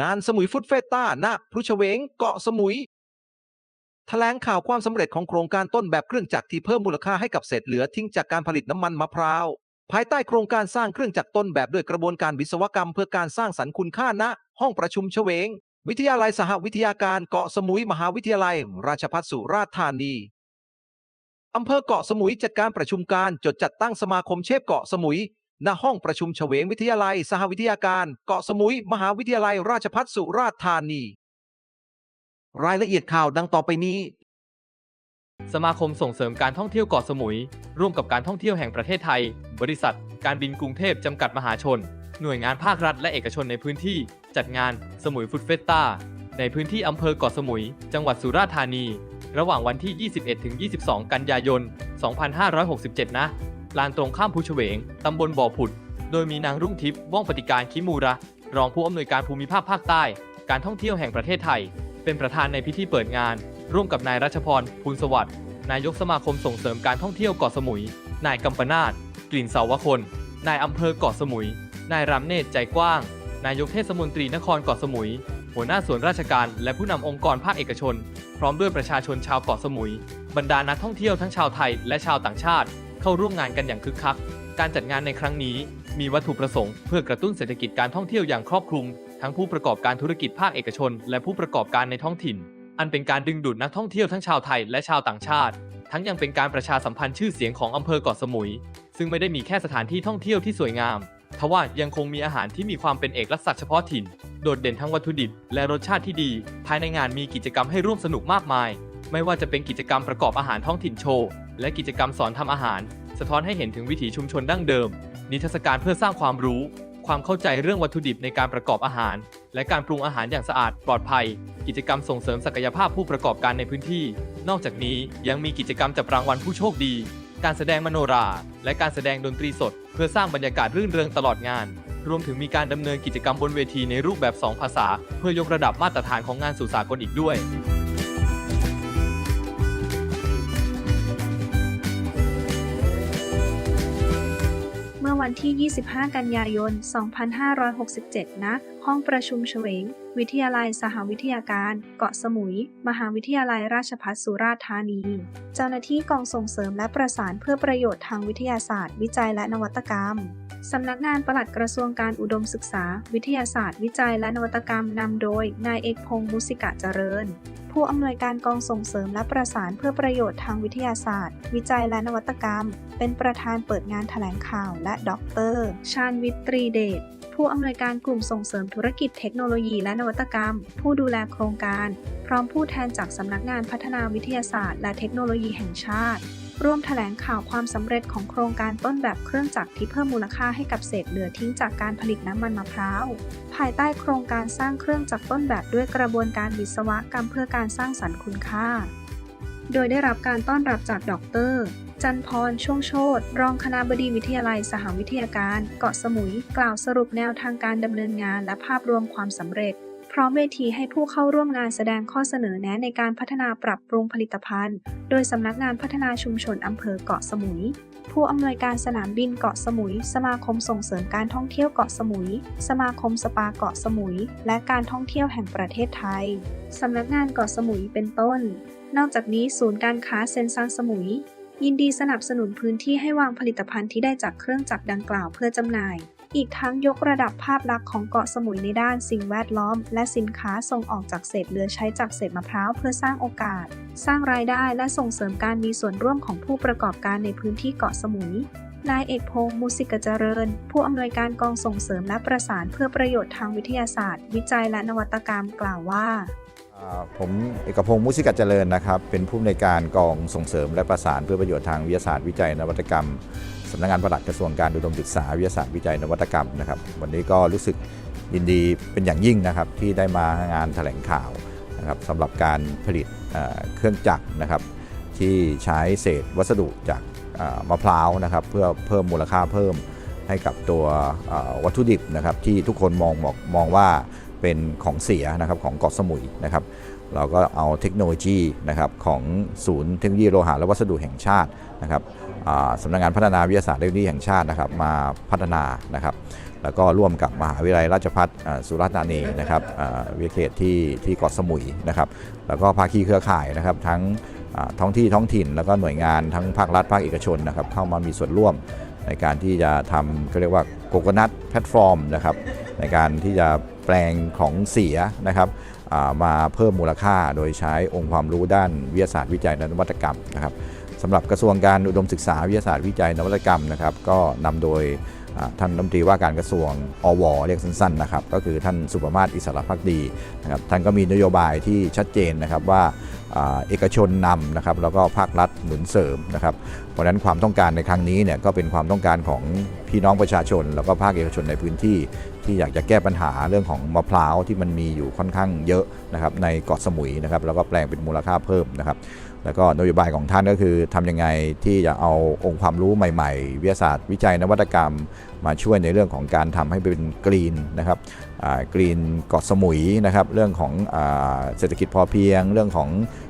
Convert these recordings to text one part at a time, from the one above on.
งานสมุยฟุตเฟต้าณพรุชเวง เกาะสมุยแถลงข่าวความสำเร็จของโครงการต้นแบบเครื่องจักรที่เพิ่มมูลค่าให้กับเศษเหลือทิ้งจากการผลิตน้ำมันมะพร้าว ภายใต้โครงการสร้างเครื่องจักรต้นแบบด้วยกระบวนการวิศวกรรมเพื่อการสร้างสรรค์คุณค่าณ ห้องประชุมเฉวง วิทยาลัยสหวิทยาการเกาะสมุยมหาวิทยาลัย ราชภัฏสุราษฎร์ธานีอำเภอเกาะสมุยจัดการประชุมการจดจัดตั้งสมาคมเชฟเกาะสมุย ณห้องประชุมเฉวงวิทยาลัย สหวิทยาการ เกาะสมุย มหาวิทยาลัยราชภัฏสุราษฎร์ธานี รายละเอียดข่าวดังต่อไปนี้ สมาคมส่งเสริมการท่องเที่ยวเกาะสมุย ร่วมกับการท่องเที่ยวแห่งประเทศไทย บริษัท การบินกรุงเทพจำกัดมหาชน หน่วยงานภาครัฐและเอกชนในพื้นที่ จัดงานสมุยฟุตเฟสตาในพื้นที่อำเภอเกาะสมุย จังหวัดสุราษฎร์ธานี ระหว่างวันที่ 21-22 กันยายน 2567 นะ ลานตรงข้ามภูเฉวง ตำบลบ่อผุด โดยมีนางรุ่งทิพย์ว่องปฏิการคิมูระ รองผู้อำนวยการภูมิภาคภาคใต้ การท่องเที่ยวแห่งประเทศไทย เป็นประธานในพิธีเปิดงาน ร่วมกับนายรัชพรภูลสวัสดิ์นายกสมาคมส่งเสริมการท่องเที่ยวเกาะสมุย นายกัมปนาตกลิ่นเสาวคน นายอำเภอเกาะสมุย นายรามเนตรใจกว้าง นายกเทศมนตรีนครเกาะสมุย หัวหน้าส่วนราชการและผู้นำองค์กรภาคเอกชน พร้อมด้วยประชาชนชาวเกาะสมุย บรรดานักท่องเที่ยวทั้งชาวไทยและชาวต่างชาติ เข้าร่วมงานกันอย่างคึกคัก การจัดงานในครั้งนี้มีวัตถุประสงค์เพื่อกระตุ้นเศรษฐกิจการท่องเที่ยวอย่างครอบคลุม ทั้งผู้ประกอบการธุรกิจภาคเอกชน และผู้ประกอบการในท้องถิ่น อันเป็นการดึงดูดนักท่องเที่ยวทั้งชาวไทยและชาวต่างชาติ ทั้งยังเป็นการประชาสัมพันธ์ชื่อเสียงของอำเภอเกาะสมุย ซึ่งไม่ได้มีแค่สถานที่ท่องเที่ยวที่สวยงามทว่ายังคงมีอาหารที่มีความเป็นเอกลักษณ์เฉพาะถิ่น โดดเด่นทั้งวัตถุดิบและรสชาติที่ดี ภายในงานมีกิจกรรมให้ร่วมสนุกมากมาย ไม่ว่าจะเป็นกิจกรรมประกอบอาหารท้องถิ่นโชว์ และกิจกรรมสอนทำอาหาร สะท้อนให้เห็นถึงวิถีชุมชนดั้งเดิม นิทรรศการเพื่อสร้างความรู้ ความเข้าใจเรื่องวัตถุดิบในการประกอบอาหาร และการปรุงอาหารอย่างสะอาดปลอดภัย กิจกรรมส่งเสริมศักยภาพผู้ประกอบการในพื้นที่ นอกจากนี้ยังมีกิจกรรมจับรางวัลผู้โชคดี การแสดงมโนรา และการแสดงดนตรีสด เพื่อสร้างบรรยากาศรื่นเริงตลอดงาน รวมถึงมีการดำเนินกิจกรรมบนเวทีในรูปแบบ 2 ภาษา เพื่อยกระดับมาตรฐานของงานสู่สากลอีกด้วย วันที่ 25 กันยายน 2567 ณ ห้องประชุมเฉวง วิทยาลัยสหวิทยาการ เกาะสมุย มหาวิทยาลัยราชภัฏสุราษฎร์ธานี เจ้าหน้าที่กองส่งเสริมและประสานเพื่อประโยชน์ทางวิทยาศาสตร์ วิจัยและนวัตกรรม สำนักงานปลัดกระทรวงการอุดมศึกษา วิทยาศาสตร์ วิจัยและนวัตกรรมนำโดย นายเอกพงศ์มุสิกะเจริญ ผู้อำนวยการกองส่งเสริมและประสานเพื่อประโยชน์ทางวิทยาศาสตร์ วิจัยและนวัตกรรม เป็นประธานเปิดงานแถลงข่าวและดร ชาญวิทย์ตรีเดชผู้อำนวยการกลุ่มส่งเสริมธุรกิจเทคโนโลยีและนวัตกรรม ผู้ดูแลโครงการ พร้อมผู้แทนจากสำนักงานพัฒนาวิทยาศาสตร์ และเทคโนโลยีแห่งชาติ ร่วมแถลงข่าวความสำเร็จของโครงการต้นแบบเครื่องจักรที่เพิ่มมูลค่าให้กับเศษเหลือทิ้งจากการผลิตน้ำมันมะพร้าว ภายใต้โครงการสร้างเครื่องจักรต้นแบบด้วยกระบวนการวิศวกรรมเพื่อการสร้างสรรค์คุณค่า โดยได้รับการต้อนรับจากดร จันพร ช่วงโชตรองคณาบดีวิทยาลัยสหวิทยาการ เกาะสมุย กล่าวสรุปแนวทางการดำเนินงานและภาพรวมความสำเร็จ ร้อมเวทีให้ผู้เข้าร่วมงานแสดงข้อเสนอแนะในการพัฒนาปรับปรุงผลิตภัณฑ์ โดยสำนักงานพัฒนาชุมชนอำเภอเกาะสมุย ผู้อำนวยการสนามบินเกาะสมุย สมาคมส่งเสริมการท่องเที่ยวเกาะสมุย สมาคมสปาเกาะสมุย และการท่องเที่ยวแห่งประเทศไทย สำนักงานเกาะสมุยเป็นต้น นอกจากนี้ศูนย์การค้าเซนซันสมุยยินดีสนับสนุนพื้นที่ให้วางผลิตภัณฑ์ที่ได้จากเครื่องจักรดังกล่าวเพื่อจำหน่าย อีกทั้งยกระดับภาพลักษณ์ของเกาะสมุยในด้านสิ่งแวดล้อม และสินค้าส่งออกจากเศษเหลือใช้จากเศษมะพร้าวเพื่อสร้างโอกาส สร้างรายได้และส่งเสริมการมีส่วนร่วมของผู้ประกอบการในพื้นที่เกาะสมุยนายเอกพงศ์มุสิกเจริญ ผู้อำนวยการกองส่งเสริมและประสานเพื่อประโยชน์ทางวิทยาศาสตร์ วิจัยและนวัตกรรมกล่าวว่าผมเอกพงศ์มุสิกัจเจริญนะครับ เป็นผู้อำนวยการกองส่งเสริมและประสานเพื่อประโยชน์ทางวิทยาศาสตร์วิจัยนวัตกรรม สำนักงานปลัดกระทรวงการอุดมศึกษาวิทยาศาสตร์วิจัยนวัตกรรมนะครับวันนี้ก็รู้สึกยินดีเป็นอย่างยิ่งนะครับที่ได้มางานแถลงข่าวนะครับสำหรับการผลิตเเครื่องจักรนะครับที่ใช้เศษวัสดุจากมะพร้าวนะครับเพื่อเพิ่มมูลค่าเพิ่มให้กับตัววัตถุดิบนะครับที่ทุกคนมองมองมองว่าเป็นของเสียนะครับของเกาะสมุยนะครับเราก็เอาเทคโนโลยีนะครับของศูนย์เทคโนโลยีโลหะและวัสดุแห่งชาตินะครับ สำนักงานพัฒนาวิทยาศาสตร์เทคโนโลยีแห่งชาตินะครับมาพัฒนานะครับแล้วก็ร่วมกับมหาวิทยาลัยราชภัฏสุราษฎร์ธานีนะครับวิทเขตที่ที่เกาะสมุยนะครับแล้วก็ภาคีเครือข่ายนะครับทั้งท้องที่ท้องถิ่น แล้วก็หน่วยงานทั้งภาครัฐภาคเอกชนนะครับเข้ามามีส่วนร่วมในการที่จะทำก็เรียกว่าโกโกนัทแพลตฟอร์มนะครับในการที่จะแปลงของเสียนะครับมาเพิ่มมูลค่าโดยใช้องค์ความรู้ด้านวิทยาศาสตร์วิจัยและนวัตกรรมนะครับ สำหรับกระทรวงการอุดมศึกษาวิทยาศาสตร์วิจัยนวัตกรรมนะครับก็นำโดยท่านรัฐมนตรีว่าการกระทรวงอวเรียกสั้นๆนะครับก็คือท่านสุประมาศอิสระพักดีนะครับท่านก็มีนโยบายที่ชัดเจนนะครับว่าอ่าเอกชนนำนะครับแล้วก็ภาครัฐหนุนเสริมนะครับเพราะฉะนั้นความต้องการในครั้งนี้เนี่ยก็เป็นความต้องการของพี่น้องประชาชน แล้วก็ภาคเอกชนในพื้นที่ ที่อยากจะแก้ปัญหาเรื่องของมะพร้าวที่มันมีอยู่ค่อนข้างเยอะนะครับในเกาะสมุยนะครับแล้วก็แปลงเป็นมูลค่าเพิ่มนะครับ แล้วก็นโยบายของท่านก็คือทำยังไงที่จะเอาองค์ความรู้ใหม่ๆ วิทยาศาสตร์วิจัยนวัตกรรม มาช่วยในเรื่องของการทำให้เป็นกรีนนะครับกรีนเกาะสมุยนะครับ เรื่องของเศรษฐกิจพอเพียง เรื่องของ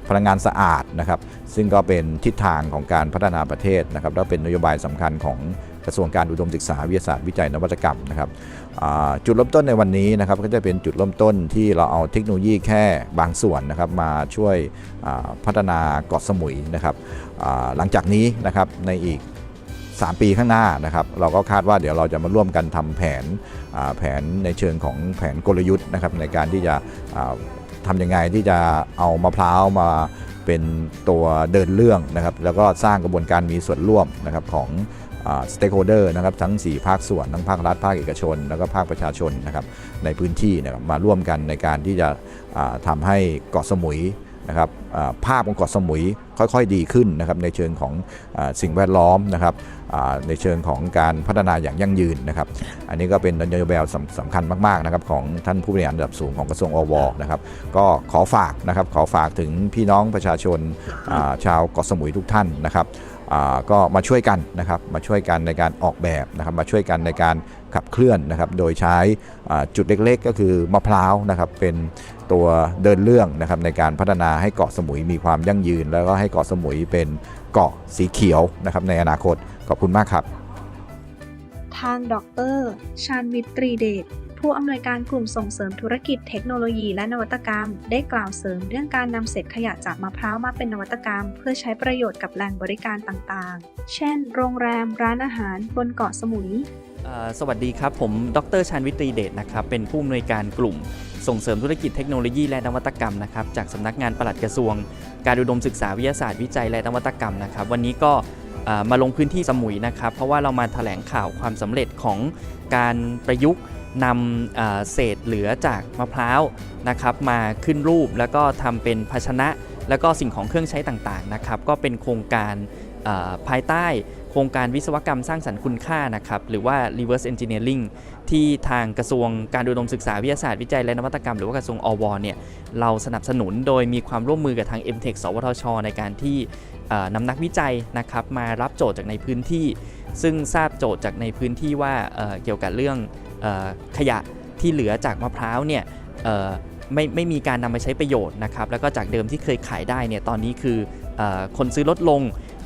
พลังงานสะอาดนะครับ ซึ่งก็เป็นทิศทางของการพัฒนาประเทศนะครับแล้วเป็นนโยบายสำคัญของ กระทรวงการอุดมศึกษาวิทยาศาสตร์วิจัยนวัตกรรมนะครับจุดเริ่มต้นในวันนี้นะครับก็จะเป็นจุดเริ่มต้นที่เราเอาเทคโนโลยีแค่บางส่วนนะครับมาช่วยพัฒนาเกาะสมุยนะครับหลังจากนี้นะครับในอีก 3 ปีข้างหน้านะครับเราก็คาดว่าเดี๋ยวเราจะมาร่วมกันทำแผนแผนในเชิงของแผนกลยุทธ์นะครับในการที่จะทำยังไงที่จะเอามะพร้าวมาเป็นตัวเดินเรื่องนะครับแล้วก็สร้างกระบวนการมีส่วนร่วมนะครับของ สเต็กโฮเดอร์นะครับทั้ง 4 ภาคส่วน ทั้งภาครัฐ ภาคเอกชน แล้วก็ภาคประชาชนนะครับในพื้นที่นะครับมาร่วมกันในการที่จะทำาให้เกาะสมุยนะครับภาพของเกาะสมุยค่อยๆดีขึ้นนะครับในเชิงของอสิ่งแวดล้อมนะครับในเชิงของการพัฒนาอย่างยั่งยืนนะครับ อันนี้ก็เป็นนโยบายสำคัญมากๆนะครับของท่านผู้บริหารระดับสูงของกระทรวงอวนะครับก็ขอฝากนะครับขอฝากถึงพี่น้องประชาชนชาวเกาะสมุยทุกท่านนะครับ ก็มาช่วยกันนะครับมาช่วยกันในการออกแบบนะครับมาช่วยกันในการขับเคลื่อนนะครับโดยใช้จุดเล็กๆ ก็คือมะพร้าวนะครับเป็นตัวเดินเรื่องนะครับในการพัฒนาให้เกาะสมุยมีความยั่งยืน แล้วก็ให้เกาะสมุยเป็นเกาะสีเขียวนะครับในอนาคตขอบคุณมากครับ ทางดรชาญวิตรีเดช ผู้อำนวยการกลุ่มส่งเสริมธุรกิจเทคโนโลยีและนวัตกรรม ได้กล่าวเสริมเรื่องการนำเศษขยะจากมะพร้าวมาเป็นนวัตกรรม เพื่อใช้ประโยชน์กับแหล่งบริการต่างๆ เช่น โรงแรม ร้านอาหาร บนเกาะสมุยสวัสดีครับ ผมดรชันวิตรีเดชนะครับ เป็นผู้อำนวยการกลุ่ม ส่งเสริมธุรกิจเทคโนโลยีและนวัตกรรมนะครับ จากสำนักงานปลัดกระทรวง การอุดมศึกษาวิทยาศาสตร์วิจัยและนวัตกรรมนะครับ วันนี้ก็มาลงพื้นที่สมุยนะครับ เพราะว่าเรามาแถลงข่าวความสำเร็จของการประยุกต์ นำเเศษเหลือจากมะพร้าวนะครับมาขึ้นรูปแล้วก็ทำเป็นภาชนะ แล้วก็สิ่งของเครื่องใช้ต่างๆนะครับก็เป็นโครงการภายใต้โครงการวิศวกรรมสร้างสรรค์คุณค่านะครับหรือว่า reverse engineering ที่ทางกระทรวงการอุดมศึกษาวิทยาศาสตร์วิจัยและนวัตกรรมหรือว่ากระทรวงอวเนี่ยเราสนับสนุนโดยมีความร่วมมือกับทาง MTech สวทช ในการที่นำนักวิจัยนะครับมารับโจทย์จากในพื้นที่ ซึ่งทราบโจทย์จากในพื้นที่ว่าเอ่อเกี่ยวกับเรื่อง ขยะที่เหลือจากมะพร้าวเนี่ยไม่ไม่มีการนำไปใช้ประโยชน์นะครับแล้วก็จากเดิมที่เคยขายได้เนี่ยตอนนี้คืออคนซื้อลดลง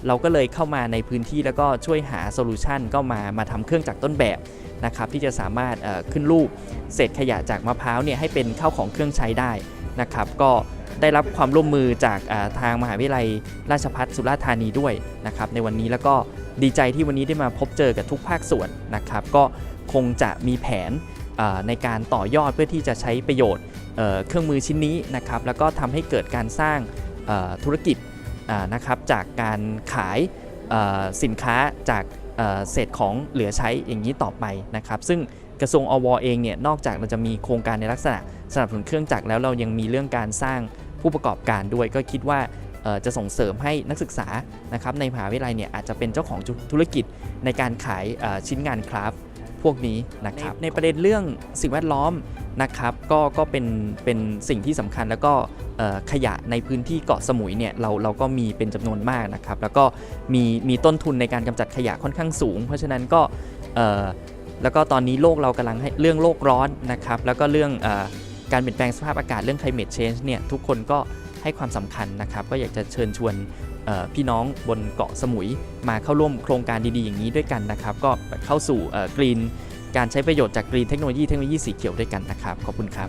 เราก็เลยเข้ามาในพื้นที่แล้วก็ช่วยหาโซลูชันก็มามาทำเครื่องจักต้นแบบนะครับที่จะสามารถขึ้นรูปเศษขยะจากมะพร้าวเนี่ยให้เป็นข้าวของเครื่องใช้ได้นะครับก็ได้รับความร่วมมือจากทางมหาวิทยาลัยราชภัฏสุราษฎร์ธานีด้วยนะครับในวันนี้แล้วก็ดีใจที่วันนี้ได้มาพบเจอกับทุกภาคส่วนนะครับ ก็ คงจะมีแผนในการต่อยอดเพื่อที่จะใช้ประโยชน์เครื่องมือชิ้นนี้นะครับ แล้วก็ทำให้เกิดการสร้างธุรกิจนะครับจากการขายสินค้าจากเศษของเหลือใช้อย่างนี้ต่อไปนะครับ ซึ่งกระทรวงอวเองเนี่ยนอกจากเราจะมีโครงการในลักษณะสนับสนุนเครื่องจักรแล้วเรายังมีเรื่องการสร้างผู้ประกอบการด้วย ก็คิดว่าจะส่งเสริมให้นักศึกษานะครับในมหาวิทยาลัยเนี่ยอาจจะเป็นเจ้าของธุรกิจในการขายชิ้นงานคราฟต์ พวกนี้นะครับในประเด็นเรื่องสิ่งแวดล้อมนะครับก็ก็เป็นเป็นสิ่งที่สำคัญแล้วก็ขยะในพื้นที่เกาะสมุยเนี่ยเราเราก็มีเป็นจำนวนมากนะครับ แล้วก็มีมีต้นทุนในการกำจัดขยะค่อนข้างสูง เพราะฉะนั้นก็แล้วก็ตอนนี้โลกเรากำลังให้เรื่องโลกร้อนนะครับ แล้วก็เรื่องอการเปลี่ยนแปลงสภาพอากาศเรื่อง climate change เนี่ยทุกคนก็ให้ความสำคัญนะครับ ก็อยากจะเชิญชวน พี่น้องบนเกาะสมุย มาเข้าร่วมโครงการดี ๆ อย่างนี้ด้วยกันนะครับ ก็เข้าสู่กรีนการใช้ประโยชน์จากกรีนเทคโนโลยีเทคโนโลยีสีเขียวด้วยกันนะครับ ขอบคุณครับ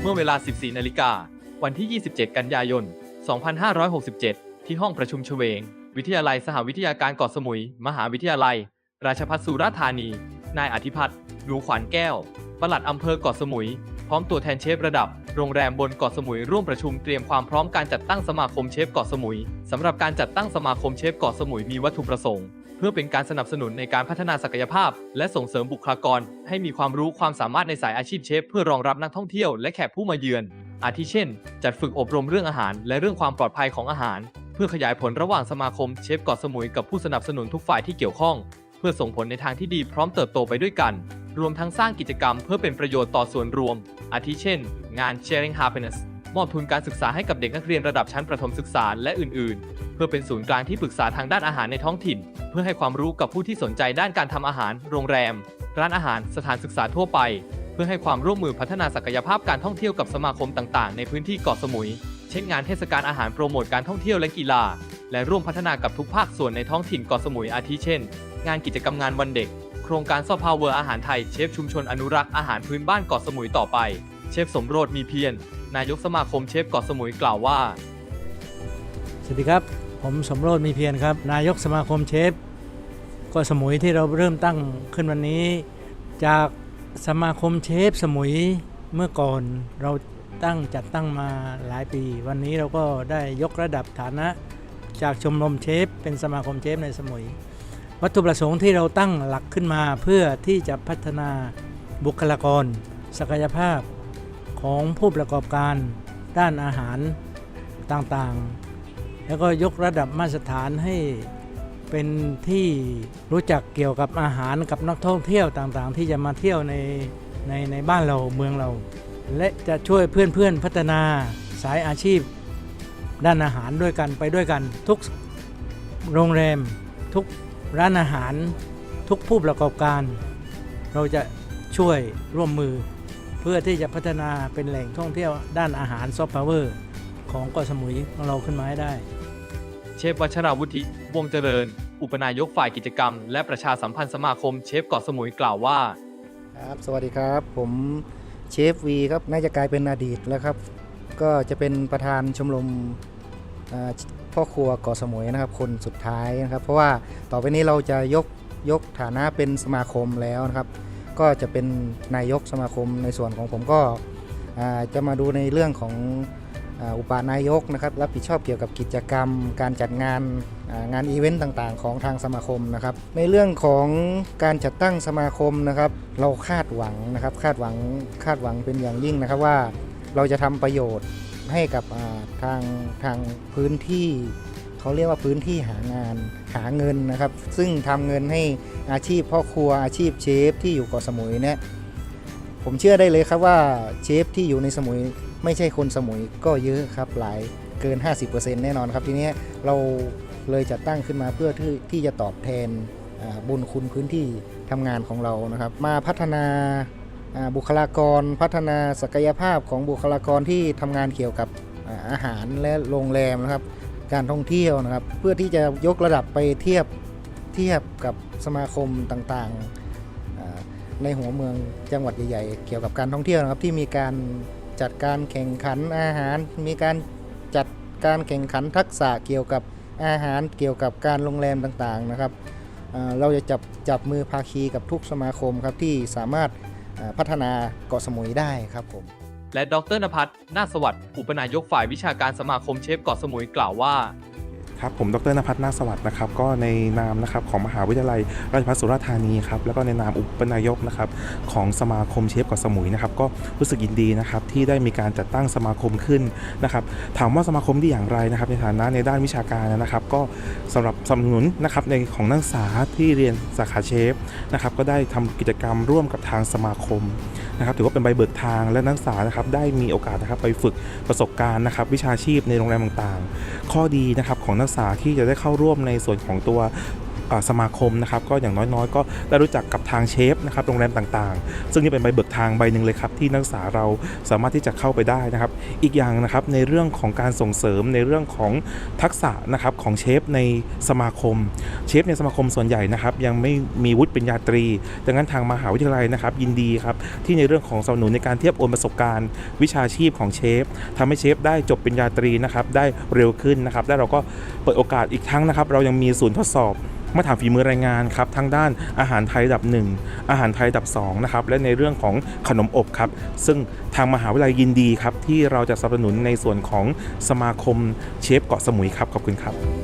เมื่อเวลา 14 นาฬิกา วันที่ 27 กันยายน 2567 ที่ห้องประชุมเฉวง วิทยาลัยสหวิทยาการเกาะสมุย มหาวิทยาลัย ราชภัฏสุราษฎร์ธานี นายอธิพัฒน์หนูขวัญแก้ว ปลัดอำเภอเกาะสมุย พร้อมตัวแทนเชฟระดับ โรงแรมบนเกาะสมุยร่วมประชุมเตรียมความพร้อมการจัดตั้งสมาคมเชฟเกาะสมุยสำหรับการจัดตั้งสมาคมเชฟเกาะสมุยมีวัตถุประสงค์ เพื่อเป็นการสนับสนุนในการพัฒนาศักยภาพ และส่งเสริมบุคลากร ให้มีความรู้ความสามารถในสายอาชีพเชฟเพื่อรองรับนักท่องเที่ยวและแขกผู้มาเยือน อาทิเช่น จัดฝึกอบรมเรื่องอาหาร และเรื่องความปลอดภัยของอาหาร เพื่อขยายผลระหว่างสมาคมเชฟเกาะสมุยกับผู้สนับสนุนทุกฝ่ายที่เกี่ยวข้อง พื่อส่งผลในทางที่ดีพร้อมเติบโตไปด้วยกัน รวมทั้งสร้างกิจกรรมเพื่อเป็นประโยชน์ต่อส่วนรวม อาทิเช่น งาน Sharing Happiness มอบทุนการศึกษาให้กับเด็กนักเรียนระดับชั้นประถมศึกษาและอื่น ๆ เพื่อเป็นศูนย์กลางที่ปรึกษาทางด้านอาหารในท้องถิ่น เพื่อให้ความรู้กับผู้ที่สนใจด้านการทำอาหาร โรงแรม ร้านอาหาร สถานศึกษาทั่วไป เพื่อให้ความร่วมมือพัฒนาศักยภาพการท่องเที่ยวกับสมาคมต่าง ๆ ในพื้นที่เกาะสมุย เช่นงานเทศกาลอาหารโปรโมทการท่องเที่ยวและกีฬา และร่วมพัฒนากับทุกภาคส่วนในท้องถิ่นเกาะสมุยอาทิเช่น งานกิจกรรมงานวันเด็ก โครงการซอฟต์พาวเวอร์อาหารไทยเชฟชุมชนอนุรักษ์อาหารพื้นบ้านเกาะสมุยต่อไป เชฟสมโรธมีเพียรนายกสมาคมเชฟเกาะสมุยกล่าวว่า สวัสดีครับ ผมสมโรธมีเพียรครับ นายกสมาคมเชฟเก็สมุยที่เราเริ่มตั้งขึ้นวันนี้ จากสมาคมเชฟสมุยเมื่อก่อนเราตั้งจัดตั้งมาหลายปี วันนี้เราก็ได้ยกระดับฐานะ จากชมรมเชฟเป็นสมาคมเชฟในสมุย วัตถุประสงค์ที่เราตั้งหลักขึ้นมาเพื่อที่จะพัฒนาบุคลากร ศักยภาพของผู้ประกอบการด้านอาหารต่างๆ แล้วก็ยกระดับมาตรฐานให้เป็นที่รู้จักเกี่ยวกับอาหารกับนักท่องเที่ยวต่างๆ ที่จะมาเที่ยวในในในบ้านเราเมืองเรา และจะช่วยเพื่อนๆพัฒนาสายอาชีพ ด้านอาหารด้วยกันไปด้วยกันทุกโรงแรมทุก ร้านอาหารทุกผู้ประกอบการ เราจะช่วยร่วมมือ เพื่อที่จะพัฒนาเป็นแหล่งท่องเที่ยวด้านอาหารซอฟต์พาวเวอร์ของเกาะสมุยของเราขึ้นมาให้ได้ เชฟวัชราวุฒิวงศ์เจริญ อุปนายกฝ่ายกิจกรรม และประชาสัมพันธ์สมาคมเชฟเกาะสมุยกล่าวว่า ครับสวัสดีครับ ผมเชฟวีครับน่าจะกลายเป็นอดีตแล้วครับ ก็จะเป็นประธานชมรมอ่า พ่อครัวเกาะสมุยนะครับ คนสุดท้ายนะครับ เพราะว่าต่อไปนี้เราจะยกยกฐานะเป็นสมาคมแล้วนะครับ ก็จะเป็นนายกสมาคมในส่วนของผมก็จะมาดูในเรื่องของอุปนายกนะครับรับผิดชอบเกี่ยวกับกิจกรรม การจัดงานงานอีเวนต์ต่างๆ ของทางสมาคมนะครับ ในเรื่องของการจัดตั้งสมาคมนะครับ เราคาดหวังนะครับคาดหวังคาดหวังเป็นอย่างยิ่งนะครับว่าเราจะทำประโยชน์ ให้กับทางทางพื้นที่เขาเรียกว่าพื้นที่หางานหาเงินนะครับ ซึ่งทำเงินให้อาชีพพ่อครัวอาชีพเชฟที่อยู่เกาะสมุยเนี่ยผมเชื่อได้เลยครับว่าเชฟที่อยู่ในสมุยไม่ใช่คนสมุยก็เยอะครับหลายเกิน 50%แน่นอนครับทีนี้เราเลยจัดตั้งขึ้นมาเพื่อที่ที่จะตอบแทนบุญคุณพื้นที่ทำงานของเรานะครับ มาพัฒนา บุคลากรพัฒนาศักยภาพของบุคลากรที่ทำงานเกี่ยวกับอาหารและโรงแรมนะครับการท่องเที่ยวนะครับ เพื่อที่จะยกระดับไปเทียบเทียบกับสมาคมต่างๆในหัวเมืองจังหวัดใหญ่ๆ เกี่ยวกับการท่องเที่ยวนะครับที่มีการจัดการแข่งขันอาหาร มีการจัดการแข่งขันทักษะเกี่ยวกับอาหารเกี่ยวกับการโรงแรมต่างๆนะครับ เราจะจับจับมือภาคีกับทุกสมาคมครับที่สามารถ พัฒนาเกาะสมุยได้ครับผม และดรนภัทรนาสวัสดิ์อุปนายกฝ่ายวิชาการสมาคมเชฟเกาะสมุยกล่าวว่า ครับผมดรนภัทรนาสวัสดิ์นะครับก็ในนามนะครับของมหาวิทยาลัยราชภัฏสุราษฎร์ธานีครับแล้วก็ในนามอุปนายกนะครับของสมาคมเชฟเกาะสมุยนะครับก็รู้สึกยินดีนะครับที่ได้มีการจัดตั้งสมาคมขึ้นนะครับถามว่าสมาคมที่อย่างไรนะครับในฐานะในด้านวิชาการนะครับก็สำหรับสนับสนุนนะครับในของนักศึกษาที่เรียนสาขาเชฟนะครับก็ได้ทำกิจกรรมร่วมกับทางสมาคมนะครับถือว่าเป็นใบเบิกทางและนักศึกษานะครับได้มีโอกาสนะครับไปฝึกประสบการณ์นะครับวิชาชีพในโรงแรมต่างๆ ข้อดีนะครับของนักาที่จะได้เข้าร่วมในส่วนของตัว สมาคมนะครับก็อย่างน้อยๆ ก็ได้รู้จักกับทางเชฟนะครับโรงแรมต่างๆ ซึ่งนี่เป็นใบเบิกทางใบหนึ่งเลยครับที่นักศึกษาเราสามารถที่จะเข้าไปได้นะครับ อีกอย่างนะครับในเรื่องของการส่งเสริมในเรื่องของทักษะนะครับของเชฟในสมาคม เชฟในสมาคมส่วนใหญ่นะครับยังไม่มีวุฒิปริญญาตรี ดังนั้นทางมหาวิทยาลัยนะครับยินดีครับที่ในเรื่องของสนับสนุนในการเทียบโอนประสบการณ์ วิชาชีพของเชฟทำให้เชฟได้จบปริญญาตรีนะครับได้เร็วขึ้นนะครับและเราก็เปิดโอกาสอีกทั้งนะครับ เรายังมีศูนย์ทดสอบ มาถามฝีมือแรงงานครับทั้งด้านอาหารไทยดับ 1 อาหารไทยดับ2นะครับและในเรื่องของขนมอบครับ ซึ่งทางมหาวิทยาลัยยินดีครับที่เราจะสนับสนุนในส่วนของสมาคมเชฟเกาะสมุยครับขอบคุณครับ